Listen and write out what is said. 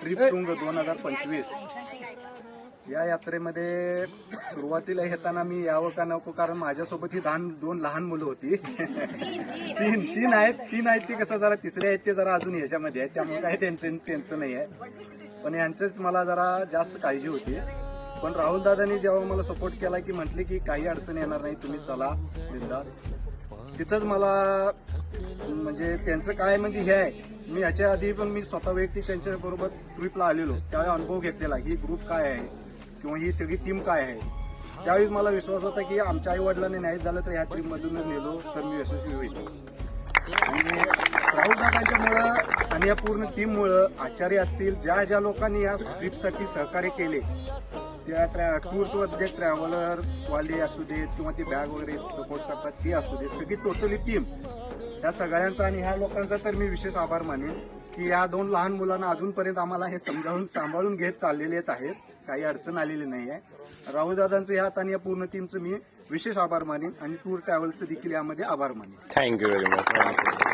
Trip टुंग दोन हजार पंचवीस. या यात्रेमध्ये सुरुवातीला येताना मी यावं का नको कारण माझ्यासोबत ही लहान दोन लहान मुलं होती. तीन तीन आहेत तीन आहेत ते कसं जरा तिसरे आहेत ते जरा अजून याच्यामध्ये आहेत त्यामुळे काही त्यांचं त्यांचं नाही आहे. पण यांचंच मला जरा जास्त काळजी होती. पण राहुल दादांनी जेव्हा मला सपोर्ट केला की म्हटले की काही अडचण येणार नाही तुम्ही चला बिंदास. तिथंच मला म्हणजे त्यांचं काय म्हणजे हे आहे मी याच्या आधी पण मी स्वतः वैयक्तिक त्यांच्या बरोबर ट्रिपला आलेलो. त्यावेळी अनुभव घेतलेला ही ग्रुप काय आहे किंवा ही सगळी टीम काय आहे. त्यावेळी मला विश्वास होता की आमच्या आई वडिलांनी नाही झालं तर ह्या टीम मधूनच नेलो तर मी यशस्वी होईल. आणि राहुल दादांच्यामुळं आणि या पूर्ण टीममुळं आचार्य असतील ज्या ज्या लोकांनी या ट्रिपसाठी सहकार्य केले त्या ट्रॅ टूर्समध्ये ट्रॅव्हलर वाले असू देत किंवा ते बॅग वगैरे सपोर्ट करतात ते असू देत सगळी टोटली टीम या सगळ्यांचा आणि ह्या लोकांचा तर मी विशेष आभार मानेन की या दोन लहान मुलांना अजूनपर्यंत आम्हाला हे समजावून सांभाळून घेत चाललेलेच आहेत. काही अडचण आलेली नाही आहे राहुल दादांचं ह्यात आणि या पूर्ण टीमचं मी विशेष आभार मानेन आणि टूर ट्रॅव्हल्सचं देखील यामध्ये आभार मानेन. Thank you very much